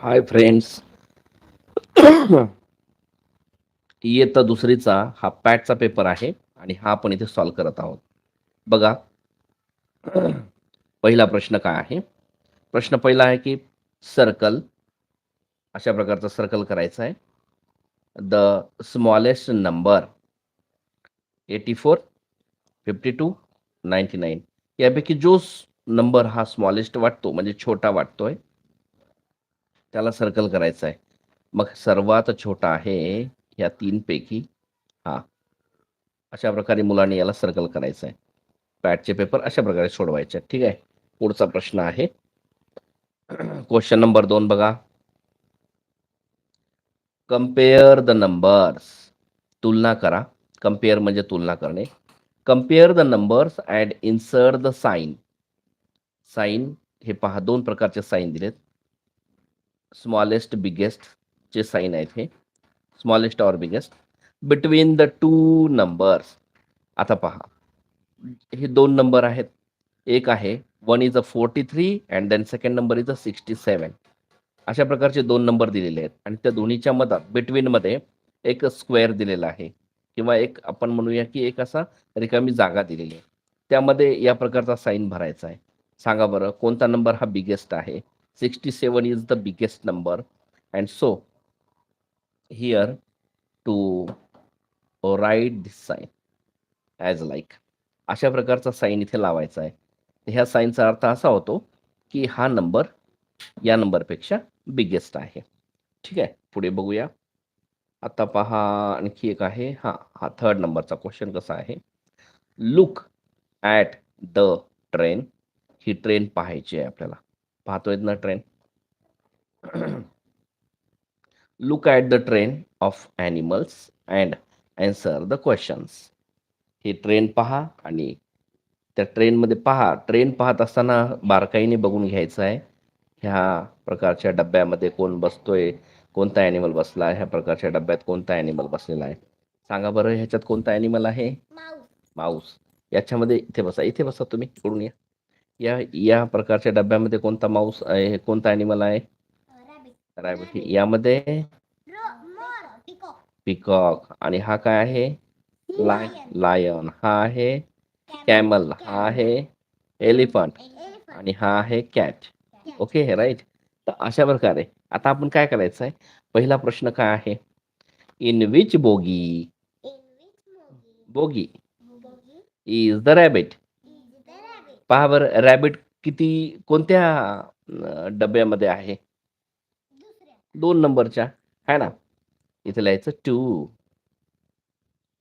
Hi friends इयत्ता दुसरीचा हा पॅटचा paper आहे आणि हा आपण इथे सॉल्व करत आहोत. बघा. पहिला प्रश्न काय आहे? प्रश्न पहिला आहे की सर्कल अशा प्रकारचा सर्कल करायचा आहे. The smallest number eighty four fifty two ninety nine यापैकी जो नंबर हा स्मॉलेस्ट वाटतो म्हणजे छोटा वाटतोय त्याला सर्कल करायचं आहे. मग सर्वात छोटा आहे या तीनपैकी हा. अशा प्रकारे मुलांनी याला सर्कल करायचं आहे. पॅटचे पेपर अशा प्रकारे सोडवायचे आहेत. ठीक आहे? पुढचा प्रश्न आहे. क्वेश्चन नंबर दोन बघा. कंपेअर द नंबर्स तुलना करा. कंपेअर म्हणजे तुलना करणे. Compare the numbers and insert the sign sign हे पहा दोन प्रकारचे साईन दिलेत. स्मॉलेस्ट बिगेस्ट चे साईन आहेत हे. Smallest or biggest between the two numbers आता पहा. हे दोन नंबर आहेत. एक आहे one is a forty three and then second number is a sixty seven अशा प्रकारचे दोन नंबर दिलेले आहेत. आणि त्या दोन्हीच्या मधात बिटवीनमध्ये एक स्क्वेअर दिलेला आहे. किंवा एक आपण म्हणूया की एक असा रिकामी जागा दिलेली आहे. त्यामध्ये या प्रकारचा साईन भरायचा आहे. सांगा बरं कोणता नंबर हा बिगेस्ट आहे? 67 is the biggest number. And so here to write this sign as like अशा प्रकारचा साईन इथे लावायचा आहे. ह्या साईनचा अर्थ असा होतो की हा नंबर या नंबरपेक्षा बिगेस्ट आहे. ठीक आहे? पुढे बघूया. आता पहा आणखी एक आहे. हा हा थर्ड नंबरचा क्वेश्चन कसा आहे? लुक ॲट द ट्रेन ही ट्रेन पाहायची आहे आपल्याला. पाहतोय ना train. Look at the train of animals and answer the questions he train पहा आणि त्या ट्रेनमध्ये पहा. ट्रेन पाहत असताना बारकाईने बघून घ्यायचं आहे. ह्या प्रकारच्या डब्यामध्ये कोण बसतोय कोणता ॲनिमल बसला आहे ह्या प्रकारच्या डब्यात कोणता ॲनिमल बसलेला आहे. सांगा बरं ह्याच्यात कोणता ॲनिमल आहे? माऊस याच्यामध्ये इथे बसा इथे बसा तुम्ही इकडून या. या या प्रकारच्या डब्यामध्ये कोणता माऊस आहे? कोणता ॲनिमल आहे? रॅबिट रॅबिट यामध्ये पिकॉक आणि हा काय आहे? लाय लायन हा आहे कॅमल हा आहे एलिफंट आणि हा आहे कॅट ओके राईट तर अशा प्रकारे. आता आपण काय करायचं आहे? पहिला प्रश्न काय आहे? In which bogie bogie is the rabbit पहा बरं रॅबिट किती कोणत्या डब्यामध्ये आहे? दोन नंबरच्या आहे ना? इथे लिहायचं two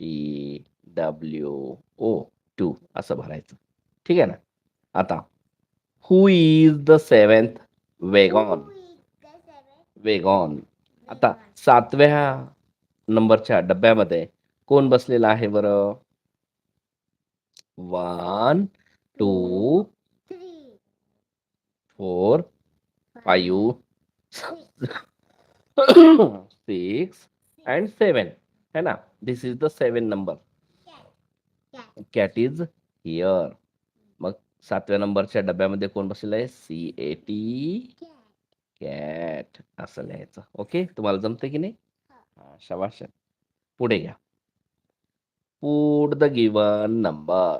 T W O two असं भरायचं. ठीक आहे ना? आता who is the seventh wagon wagon आता सातव्या नंबरच्या डब्यामध्ये कोण बसलेला आहे बरं? One two four five six and seven है ना? This is the seven number cat is here मग सातव्या नंबरच्या डब्यामध्ये कोण बसलेलं आहे? सी ए टी कॅट असं लिहायचं. ओके तुम्हाला जमतं की नाही? हा, शाबाश. पुढे घ्या. Put the given number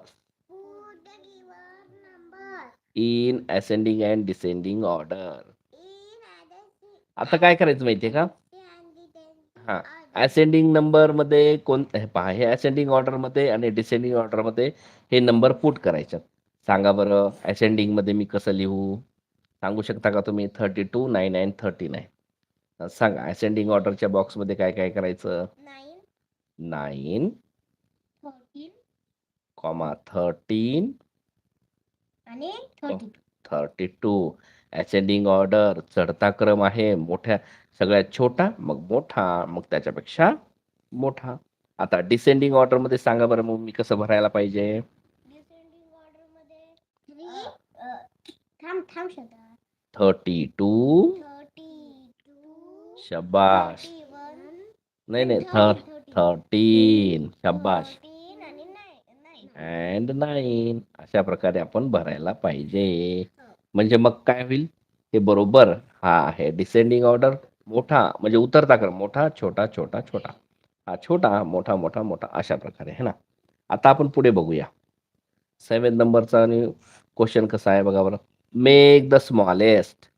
in ascending and descending order. आता काय करायचं माहितीये का? हा. असेंडिंग नंबरमध्ये कोण पहा हे असेंडिंग ऑर्डरमध्ये आणि डिसेंडिंग ऑर्डरमध्ये हे नंबर पुट करायच्यात सांगा बरं असेंडिंगमध्ये मी कसं लिहू? सांगू शकता का तुम्ही? Thirty two nine nine thirty nine. सांगा असेंडिंग ऑर्डरच्या बॉक्समध्ये काय काय करायचं? नाईन. Comma thirteen. आणि thirty thirty two ascending order चढता क्रम आहे मोठ्या सगळ्यात छोटा मग मोठा मग त्याच्यापेक्षा मोठा. आता डिसेंडिंग ऑर्डरमध्ये सांगा बरं मग मी कसं भरायला पाहिजे? थर्टी टू थर्टी शबाश नाही नाही थर थर्टीन नाईन अँड नाईन अशा प्रकारे आपण भरायला पाहिजे. म्हणजे मग काय होईल? हे बरोबर हा आहे. डिसेंडिंग ऑर्डर मोठा म्हणजे उतरता क्रम मोठा छोटा छोटा छोटा. हा छोटा मोठा मोठा मोठा. अशा प्रकारे है ना? आता आपण पुढे बघूया. सेवन नंबरचा आणि क्वेश्चन कसा आहे बघा बरं. Make the smallest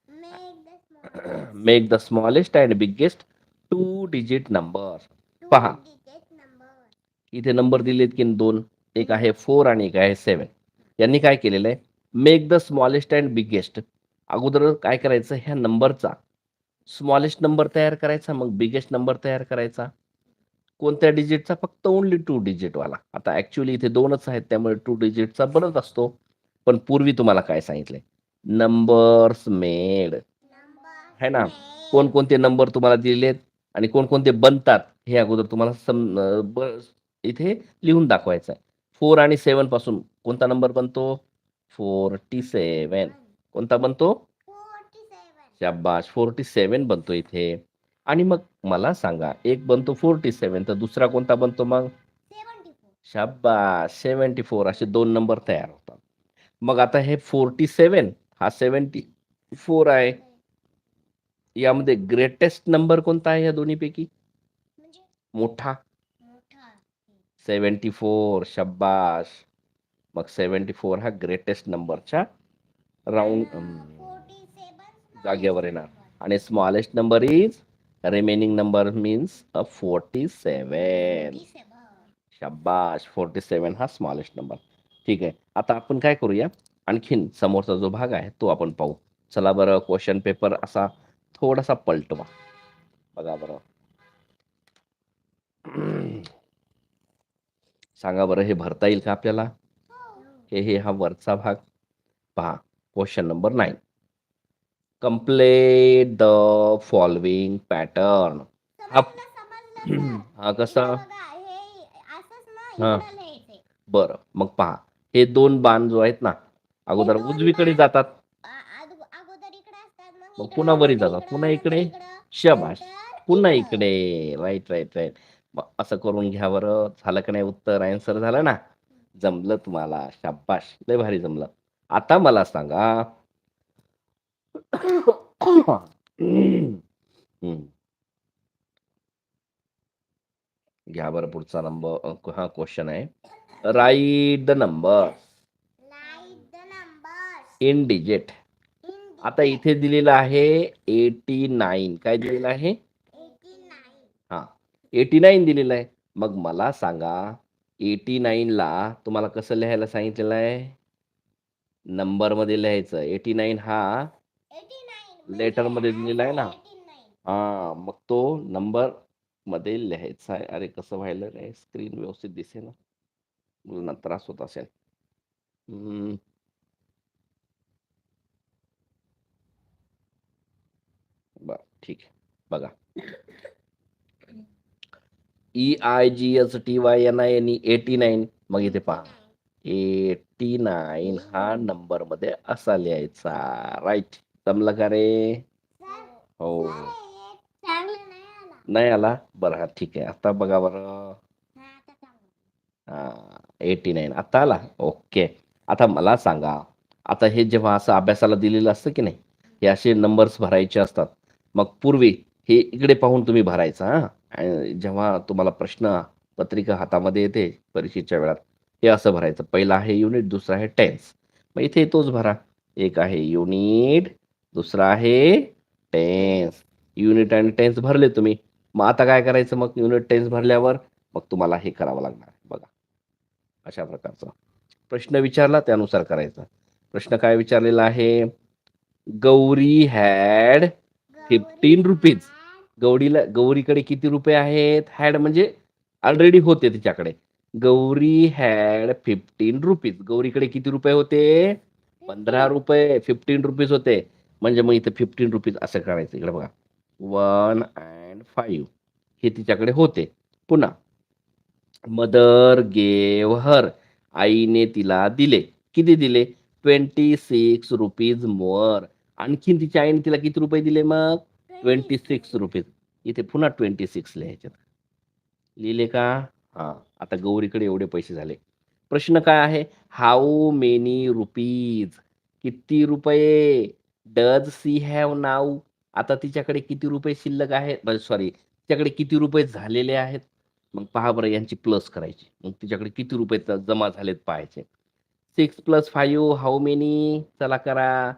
make the smallest and biggest two digit number पहा. इथे नंबर दिलेत की दोन? एक आहे फोर आणि एक आहे सेवन यांनी काय केलेलं आहे? Make the smallest and biggest अगोदर काय करायचं? ह्या नंबरचा. स्मॉलेस्ट नंबर तयार करायचा मग बिगेस्ट नंबर तयार करायचा. कोणत्या डिजिटचा फक्त ओनली टू डिजिटवाला आता ॲक्च्युली इथे दोनच आहेत त्यामुळे टू डिजिटचा बनत असतो. पण पूर्वी तुम्हाला काय सांगितलंय? नंबर्स मेड है ना? कोणकोणते नंबर तुम्हाला दिलेले आणि कोणकोणते बनतात हे अगोदर तुम्हाला सम इथे लिहून दाखवायचं आहे. फोर आणि सेवनपासून. कोणता नंबर बनतो? फोर्टी सेवन कोणता बनतो? Forty-seven. शाबाश फोर्टी सेवन बनतो इथे. आणि मग मला सांगा एक बनतो फोर्टी सेवन तर दुसरा कोणता बनतो मग? Seventy-four. शाबाश सेवन्टी फोर. असे दोन नंबर तयार होतात. मग आता हे फोर्टी सेवन हा सेवन्टी फोर आहे. यामध्ये ग्रेटेस्ट नंबर कोणता आहे या दोन्हीपैकी? मोठा. सेवन्टी फोर शब्बाश मग सेवन्टी फोर हा ग्रेटेस्ट नंबरच्या राऊंड जागेवर येणार आणि smallest number is remaining number means a forty seven शब्बाश forty seven हा स्मॉलेस्ट नंबर ठीक आहे. आता आपण काय करूया? आणखीन समोरचा जो भाग आहे तो आपण पाहू. चला बरं क्वेश्चन पेपर असा थोडासा पलटवा. बघा बरं. सांगा बरं हे भरता येईल का आपल्याला हे हे हा वरचा भाग पहा question number nine complete the following pattern हा. हा कसा हे असंच ना हा. इकडं लिहायचंय. बरं मग पहा हे दोन बाण जो आहेत ना अगोदर हे उजवीकडे. जातात आ- आदो- अगोदर इकडे असतात मग पुन्हा वरी जातात, पुन्हा इकडे. इकडं, शबाश पुन्हा इकडं. राईट राईट राईट असं करून घ्या बरं झालं का नाही उत्तर? आन्सर झालं ना? जमलं तुम्हाला? शाबाश लय भारी जमलं. आता मला सांगा. घ्या बरं पुढचा नंबर. हा क्वेश्चन आहे. Write the number in digit आता इथे दिलेलं आहे एटी नाईन काय दिलेलं आहे? 89. एटी नाईन दिलेलं आहे. मग मला सांगा एटी ला तुम्हाला कसं लिहायला सांगितलेलं आहे? नंबरमध्ये लिहायचं. एटी नाईन हा 89 Letter मध्ये म्हणजे दिलेला आहे ना? असं 89. हा मग तो नंबरमध्ये लिहायचा आहे. अरे कसं व्हायला नाही स्क्रीन व्यवस्थित दिसे ना मुलांना त्रास होत असेल. बर ठीक आहे. बघा. E I G S T Y N I N eighty nine मग इथे पहा. एटी नाईन हा नंबरमध्ये असा लिहायचा. राईट जमलं का रे? हो. नाही आला. बरं हा ठीक आहे. आता बघा बरं. हा, एटी नाईन आता आला? ओके आता मला सांगा. आता हे जेव्हा असं अभ्यासाला दिलेलं असतं की नाही हे असे नंबर्स भरायचे असतात. मग पूर्वी हे इकडे पाहून तुम्ही भरायचं हा. जेव्हा तुम्हाला प्रश्न पत्रिका हातामध्ये येते परीक्षेच्या वेळात हे असं भरायचं. पहिला आहे युनिट दुसरा आहे टेन्स मग इथे तोच भरा. एक आहे युनिट दुसरा आहे टेन्स युनिट आणि टेन्स भरले तुम्ही. मग आता काय करायचं मग? युनिट टेन्स भरल्यावर मग तुम्हाला हे करावं लागणार आहे. बघा. अशा प्रकारचा. प्रश्न विचारला त्यानुसार करायचा. प्रश्न काय विचारलेला आहे? Gauri had 15 rupees. गौरीला गौरीकडे किती रुपये आहेत? हॅड म्हणजे ऑलरेडी होते तिच्याकडे. गौरी हॅड फिफ्टीन रुपीज गौरीकडे किती रुपये होते? पंधरा रुपये फिफ्टीन रुपीज होते. म्हणजे मग इथे फिफ्टीन रुपीज असं करायचं इकडे बघा. वन अँड फाईव्ह हे तिच्याकडे होते. पुन्हा. मदर गेव हर आईने तिला दिले. किती दिले? ट्वेंटी सिक्स रुपीज मोर आणखीन तिच्या आईने तिला किती रुपये दिले मग? ट्वेंटी सिक्स रुपीज इथे पुन्हा ट्वेंटी सिक्स लिहायच्यात लिहिले का? हा. आता गौरीकडे एवढे पैसे झाले. प्रश्न काय आहे? हाऊ मेनी रुपीज किती रुपये? डज सी हॅव नाऊ आता तिच्याकडे किती रुपये शिल्लक आहेत? सॉरी तिच्याकडे किती रुपये झालेले आहेत? मग पहा बरं यांची प्लस करायची. मग तिच्याकडे किती रुपये जमा झालेत पाहायचे. Six plus five how many चला करा.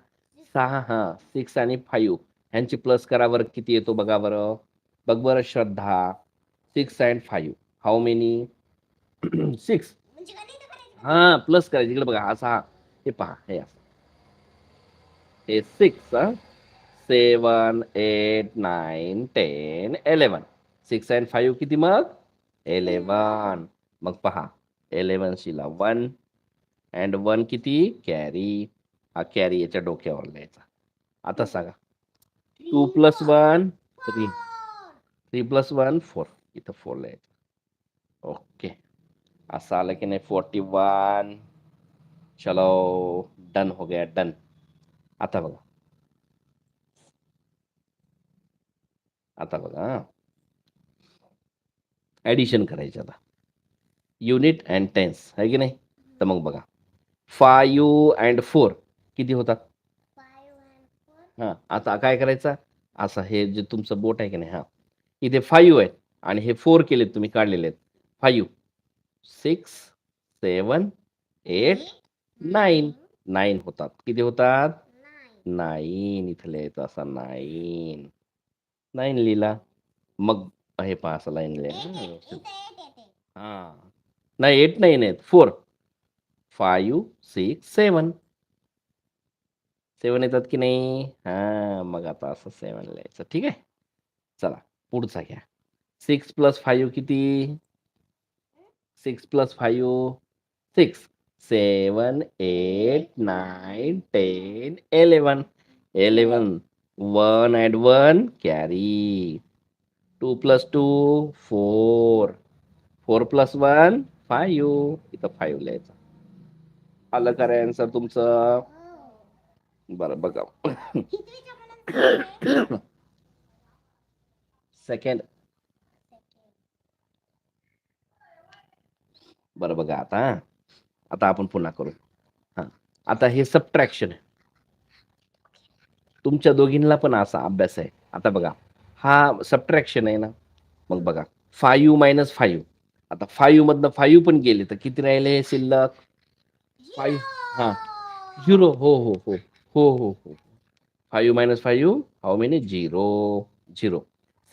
सहा हा. सिक्स आणि फाईव्ह ह्यांची प्लस करा बरं किती येतो बघा बरं बघ बरं Shraddha six and five how many six हा प्लस करायचं. इकडे बघा असा हे पहा हे असं. हे six seven eight nine ten eleven six and five किती मग? एलेवन मग पहा eleven Shila one and one किती? कॅरी हा कॅरी याच्या डोक्यावर लिहायचा. आता सांगा. Two plus one three three plus one four इथं फोर लिहायचं ओके असं आलं की नाही फोर्टी वन चलो डन हो गया डन आता बघा. आता बघा ऍडिशन करायचं आता. युनिट अँड टेन्स आहे की नाही? तर मग बघा. फायू अँड फोर किती होतात? हां आता काय करायचं? असं हे जे तुमचं बोट आहे की नाही हां. इथे फाईव्ह आहेत आणि हे फोर केलेत तुम्ही काढलेले आहेत. Five six seven eight Eight. Nine nine होतात. किती होतात. नाईन इथं लिहायचं असं नाईन नाईन लिहिला. मग हे पहा असं लाईन लिहा. हां. नाही एट नाईन आहेत. Four five six seven seven येतात की नाही? हां मग आता असं सेवन लिहायचं. ठीक आहे? चला पुढचा घ्या. सिक्स प्लस फाईव्ह किती? Six plus five? Six. Seven eight nine ten eleven eleven one at one carry. Two plus two four. Four plus one five. इथं फाईव्ह लिहायचं. आलं कारण आन्सर तुमचं? बरं बघा? सेकंड बरं बघा आता आता आपण पुन्हा करू हां आता हे सबट्रॅक्शन आहे तुमच्या दोघींना पण असा अभ्यास आहे आता बघा हा सबट्रॅक्शन आहे ना मग बघा फाईव्ह मायनस फाईव्ह आता फाईव्ह मधनं फाईव्ह पण गेले तर किती राहिले शिल्लक Five. हा. झिरो हो हो हो हो हो हो. Five minus five how many zero zero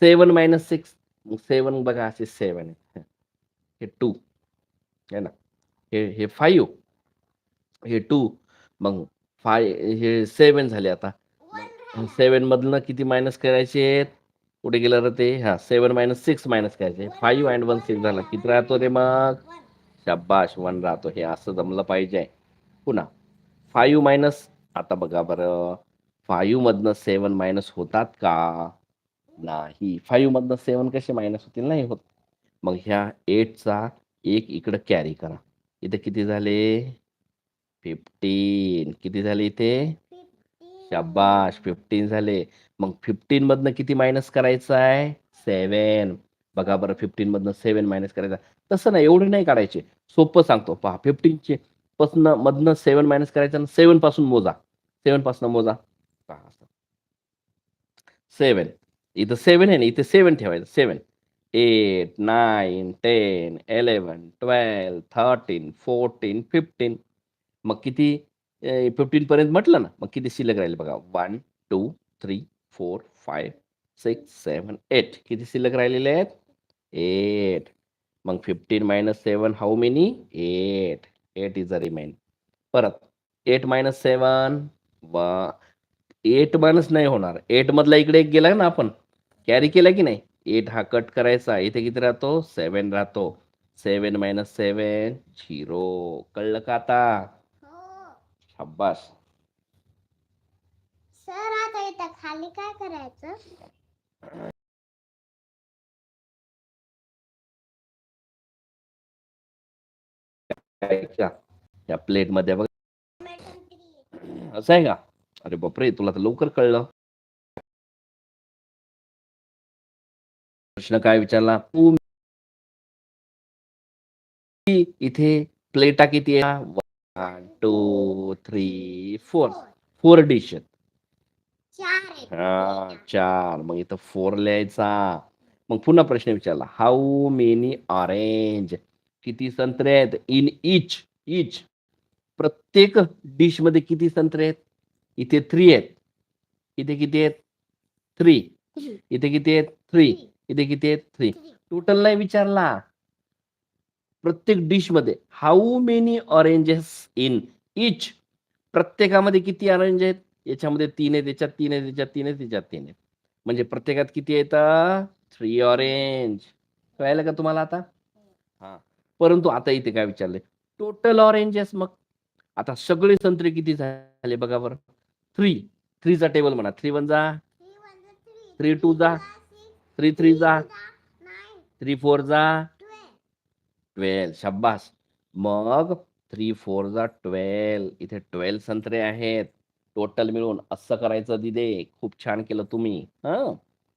seven minus six seven बघा असे सेवन आहे हे टू आहे ना? हे हे फाईव्ह हे टू मग फाय हे सेवन झाले आता. One सेवन किती मायनस करायचे आहेत? कुठे गेलं रे ते? हा सेवन मायनस सिक्स मायनस करायचे फाईव्ह अँड वन सिक्स झाला. किती राहतो रे मग? शब्बाश शाबाश वन राहतो. हे असं जमलं पाहिजे. पुन्हा. फाईव्ह मायनस आता बघा बरं. मधनं सेवन मायनस होतात का? नाही. फाईव्ह मधनं सेवन कसे मायनस होतील? नाही होत. मग ह्या एटचा एक इकडं कॅरी करा. इथे किती झाले? फिफ्टीन किती झाले इथे. शाबाश फिफ्टीन झाले. मग फिफ्टीन मधनं किती मायनस करायचं आहे? सेवन बघा बरं फिफ्टीन मधनं सेवन मायनस करायचं तसं नाही एवढे नाही काढायचे. सोपं सांगतो. पहा फिफ्टीनचे पासनं मधनं सेवन मायनस करायचं सेवनपासून मोजा. सेवनपासून मोजा. सेवन इथं सेवन आहे ना इथे सेवन ठेवायचं. Seven eight nine ten eleven twelve thirteen fourteen fifteen मग किती? फिफ्टीन पर्यंत म्हटलं ना मग किती शिल्लक राहील बघा. One two three four five six seven eight किती शिल्लक राहिलेले आहेत? एट मग fifteen minus seven how many eight eight is a remind परत. एट मायनस सेवन व. एट मायनस नाही होणार. एट मधला इकडे एक गेला ना आपण. कॅरी केला की नाही? एट हा कट करायचा. इथे किती राहतो? सेवन राहतो. सेवन मायनस सेवन झिरो कळलं का आता? हो. शाबास. सर आता इथं खाली काय करायचं. या प्लेटमध्ये बघ. असं आहे का? अरे बापरे तुला तर लवकर कळलं. प्रश्न काय विचारला? तू इथे प्लेटा किती आहे? One two three four. Four dish आहेत. चार आहेत. हा चार. मग इथं फोर लिहायचा. मग पुन्हा प्रश्न विचारला. हाऊ मेनी ऑरेंज किती संत्रे आहेत? इन इच इच प्रत्येक डिशमध्ये किती संत्रे आहेत? इथे थ्री आहेत. इथे किती आहेत? थ्री. इथे किती आहेत? थ्री. इथे किती आहेत? थ्री. टोटल नाही विचारला. प्रत्येक डिशमध्ये how many oranges in each प्रत्येकामध्ये किती ऑरेंज आहेत? याच्यामध्ये तीन आहेत याच्यात तीन आहेत याच्यात तीन आहेत याच्यात तीन आहेत. म्हणजे प्रत्येकात किती येतं थ्री ऑरेंज कळायला का तुम्हाला आता? हा. परंतु आता इथे काय विचारले टोटल ऑरेंजेस मग? आता सगळे संत्रे किती झाले बघा बरं. थ्री थ्रीचा टेबल म्हणा. थ्री वन जा. थ्री टू जा. थ्री थ्री जा. थ्री फोर जा. ट्वेल्व शब्बास मग थ्री फोर जा ट्वेल्व इथे ट्वेल्व संत्रे आहेत. टोटल मिळून असं करायचं दिदे. खूप छान केलं तुम्ही. हा?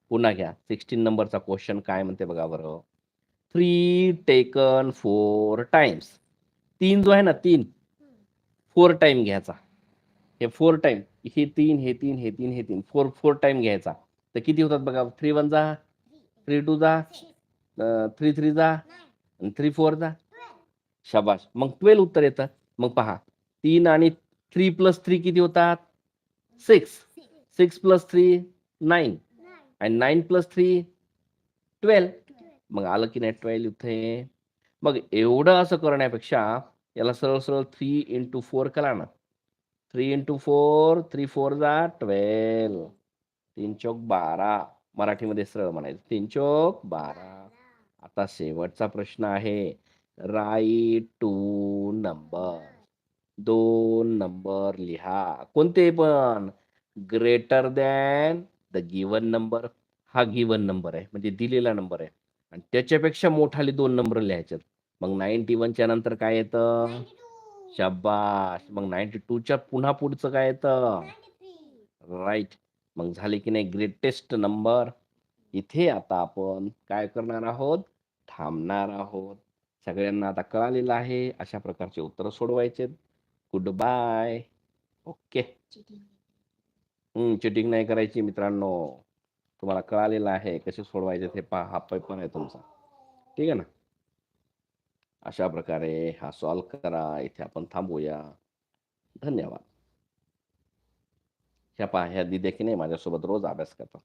पुन्हा घ्या. सिक्स्टीन नंबरचा क्वेश्चन काय म्हणते बघा बरं. थ्री टेकन फोर टाइम्स तीन जो आहे ना तीन. फोर टाइम घ्यायचा. हे फोर टाइम हे तीन हे तीन हे तीन हे तीन फोर फोर टाइम घ्यायचा. तर किती होतात बघा? थ्री वन जा थ्री टू जा थ्री थ्री जा थ्री फोर जा. शाबाश मग ट्वेल्व उत्तर येतं. मग पहा. तीन आणि थ्री प्लस थ्री किती होतात? Six. Six plus three nine. आणि नाईन प्लस थ्री ट्वेल्व. मग आलं की नाही ट्वेल्व इथे? मग एवढं असं करण्यापेक्षा याला सरळ सरळ थ्री इंटू फोर करा ना. Three into four three four जा ट्वेल्व तीन चौक बारा. मराठीमध्ये सरळ म्हणायचं. तीन चौक बारा. आता शेवटचा प्रश्न आहे. राईट टू नंबर दोन नंबर लिहा. कोणते पण? Greater than the given number हा गिवन नंबर आहे. म्हणजे दिलेला नंबर आहे. आणि त्याच्यापेक्षा मोठाले दोन नंबर लिहायचे मग नाईन्टी वनच्या नंतर काय येतं? शाबाश मग नाईन्टी टूच्या पुन्हा पुढचं काय येतं? राईट मग झाले की नाही ग्रेटेस्ट नंबर इथे आता आपण काय करणार आहोत? थांबणार आहोत. सगळ्यांना आता कळालेलं आहे. अशा प्रकारचे उत्तर सोडवायचे गुड बाय ओके चिटिंग नाही करायची मित्रांनो. तुम्हाला कळालेलं आहे. कसे सोडवायचे ते पहा. हा पेपर आहे तुमचा. ठीक आहे ना? अशा प्रकारे हा सॉल्व करा इथे आपण थांबूया. धन्यवाद. ह्या पहा ह्या दिदी की नाही माझ्यासोबत रोज अभ्यास करतात.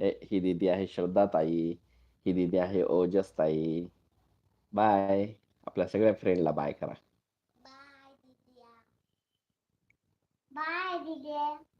ही दिदी आहे श्रद्धाताई ही दिदी आहे ओजस ताई बाय आपल्या सगळ्या फ्रेंडला बाय करा. Bye Didia.